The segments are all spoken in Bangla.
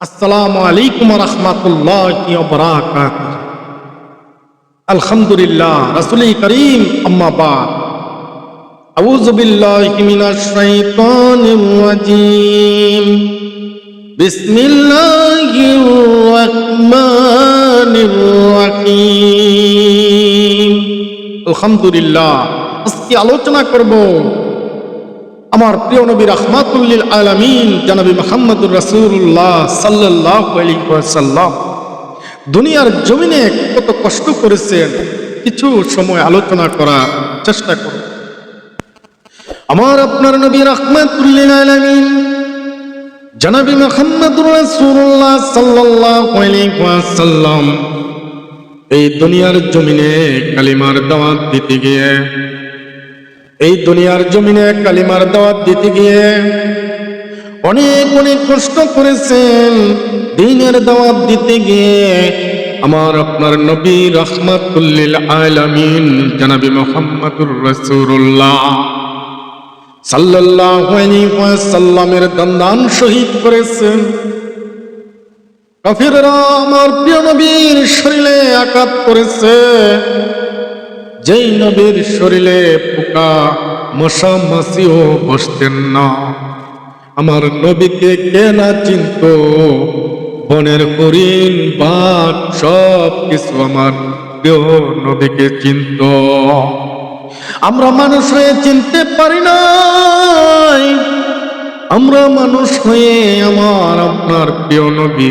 আসসালামু আলাইকুম রহমতুল্লাহ বরাকাত আলহামদুলিল্লাহ রসুল করিম আম্মাবাদ أعوذ بالله من الشيطان الرجيم بسم الله الرحمن الرحيم الحمد لله আজকে আলোচনা করব আমার প্রিয় নবী রহমাতুল্লিল আলামিন, জানাবি মোহাম্মদুর আলাইহি ওয়াসাল্লাম। দুনিয়ার জমিনে কত কষ্ট করেছেন, কিছু সময় আলোচনা করার চেষ্টা করব আমার আপনার নবী রহমাতুল্লিল আলামিন, জানাবি মোহাম্মদুর আলাইহি ওয়াসাল্লাম, এই দুনিয়ার জমিনে কালিমার দাওয়াত দিতে গিয়ে এই দুনিয়ার জমিনে কালিমার দাওয়াত দিতে গিয়ে অনেক অনেক কষ্ট করেছেন। দিনের দাওয়াত দিতে গিয়ে আমার আপনার নবী রহমাতুল্লিল আলামিন জানাবি মোহাম্মদুর আলাইহি ওয়াসাল্লামের দন্দান শহীদ করেছেন। কাফিররা আমার প্রিয় নবীর শরীরে আঘাত করেছে। যেই নবীর শরীরে পোকা, মশা মাসিও বসতেন না। আমার নবীকে কে না চিনত? বনের হরিণ, বাঘ, সব কিছু আমার প্রিয় নবীকে চিনত। আমরা মানুষ হয়ে চিনতে পারি না আমরা মানুষ হয়ে আমার আপনার প্রিয় নবী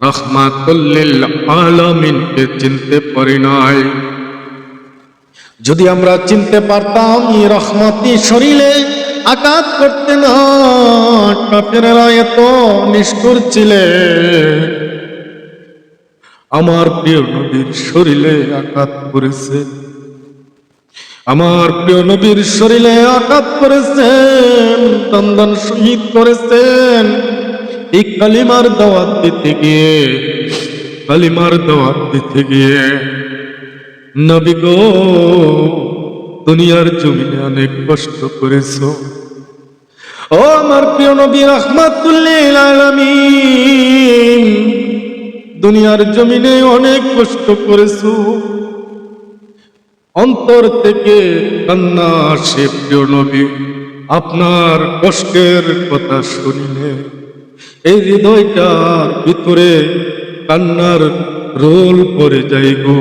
রহমাতুল্লিল আলামিনকে চিনতে পারি নাই। যদি আমরা চিনতে পারতাম রহমতি শরীরে আঘাত করতে না এত নিষ্ঠুর ছিলে। আমার প্রিয় নবীর শরীরে আঘাত করেছে। আমার প্রিয় নবীর শরীরে আঘাত করেছেন তন্দন শহীদ করেছেন। এই কালিমার দাওয়াত দিতে গিয়ে, কালিমার দাওয়াত দিতে গিয়ে, নবী গো, দুনিয়ার জমিনে অনেক কষ্ট করেছ। ও আমার প্রিয় নবী রহমাতুল্লিল আলামিন, দুনিয়ার জমিনে অনেক কষ্ট করেছ। অন্তর থেকে কান্না আসে প্রিয় নবী, আপনার কষ্টের কথা শুনিলে। এই হৃদয়টার ভিতরে কান্নার রোল পড়ে যাই গো,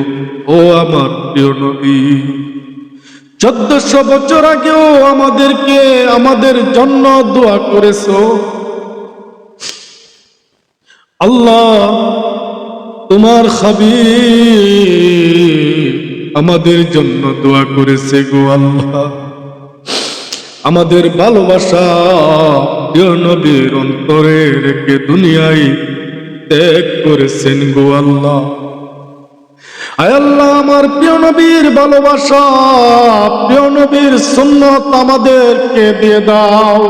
ও আমার প্রিয় নবী। চোদ্দশো বছর আগেও আমাদেরকে আমাদের জন্য দোয়া করেছ। আল্লাহ তোমার খাবি আমাদের জন্য দোয়া করেছে গো আল্লাহ। আমাদের ভালোবাসা নবীর অন্তরে রেখে দুনিয়ায় ত্যাগ করেছেন গো আল্লাহ। আল্লাহ, আমার প্রিয় নবীর ভালোবাসা, প্রিয় নবীর সুন্নত আমাদেরকে দিয়ে দাও।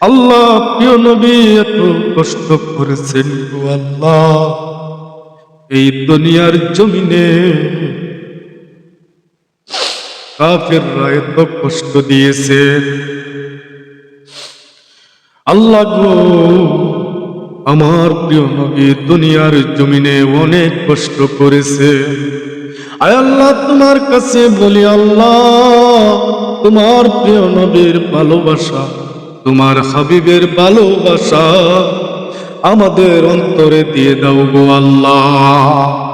আল্লাহ, প্রিয় নবী, এত কষ্ট করেছেন গো আল্লাহ। এই দুনিয়ার জমিনে কাফেররা এত কষ্ট দিয়েছে। আল্লাহ গো, আমার প্রিয় নবী দুনিয়ার জমিনে অনেক কষ্ট করেছে। আয় আল্লাহ তোমার কাছে বলি, আল্লাহ, তোমার প্রিয় নবীর ভালোবাসা, তোমার হাবিবের ভালোবাসা আমাদের অন্তরে দিয়ে দাও গো আল্লাহ।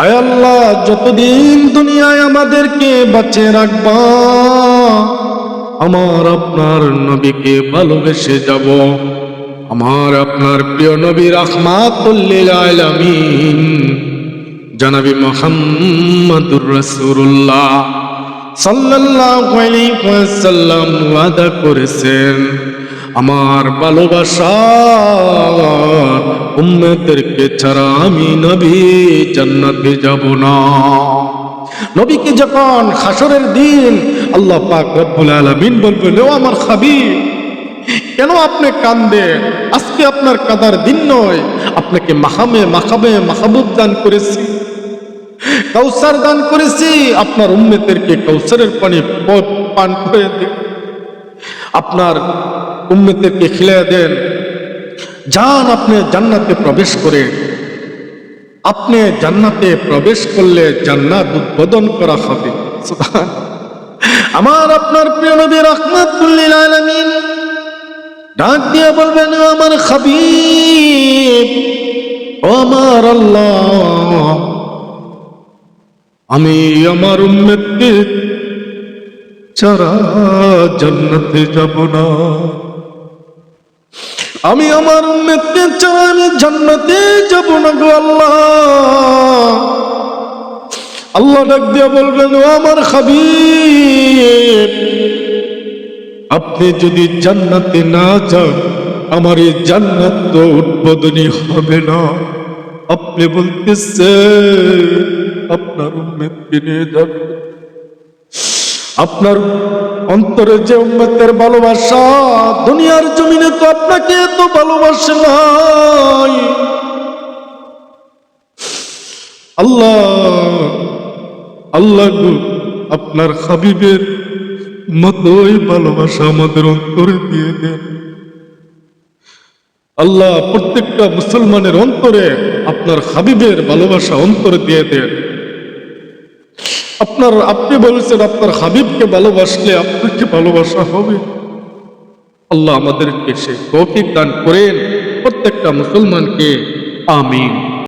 আয় আল্লাহ, যতদিন দুনিয়ায় আমাদেরকে বাঁচে রাখবা, আমার আপনার নবীকে ভালোবেসে যাব। আমার আপনার প্রিয় নবী রহমাতুল্লিল জানাবি মোহাম্মদুর রাসূলুল্লাহ, সাল্লাল্লাহু আলাইহি ওয়াসাল্লাম ওয়াদা করেছেন। আমার ভালোবাসা উম্মতেরকে ছাড়া আমি নবী জান্নাতে যাব না। নবীকে যখন হাসরের দিন আল্লাহ পাক রব্বুল আলামিন বলবেন ও আমার হাবিব, কেন আপনি কান্দেন? আজকে আপনার কাদার দিন নয়, আপনাকে মাহামে মাখাবে মাহবুব দান করেছি কৌসার দান করেছি, আপনার উম্মেতেরকে কৌসারের পানি পান করে দিন। আপনার উম্মতেরকে খিলাই দেন। যান আপনি জান্নাতে প্রবেশ করে। আপনি জান্নাতে প্রবেশ করলে জান্নাত উদ্বোধন করা হবে। আমার আপনার প্রিয় নবী রহমাতুল্লিল আলামিন ডাক দিয়ে বলবেন আমার খাবিব ও আমার আল্লাহ, আমি আমার উম্মতকে ছাড়া জান্নাতে যাব না। আমি আমার উম্মতকে ছাড়া আমি জান্নাতে যাব না গো আল্লাহ। আল্লাহ ডাক দিয়ে বলবেন, ও আমার খাবিব আপনি যদি জান্নাতে না যান, আমার এই জান্নাত তো উদ্বোধনী হবে না। আপনি বলতেছে আপনার উম্মতকে নিয়ে যাবেন আপনার অন্তরে যে উম্মতের ভালোবাসা, দুনিয়ার জমিনে তো আপনাকে এত ভালোবাসে নাই। আল্লাহ আল্লাহ আপনার হাবিবের মতোই ভালোবাসা আমাদের অন্তরে দিয়ে দেন। আল্লাহ, প্রত্যেকটা মুসলমানের অন্তরে আপনার হাবিবের ভালোবাসা অন্তরে দিয়ে দেন। আপনার, আপনি বলেছেন আপনার হাবিবকে ভালোবাসলে আপনাকে ভালোবাসা হবে। আল্লাহ আমাদেরকে সে তৌফিক দান করেন, প্রত্যেকটা মুসলমানকে আমিন।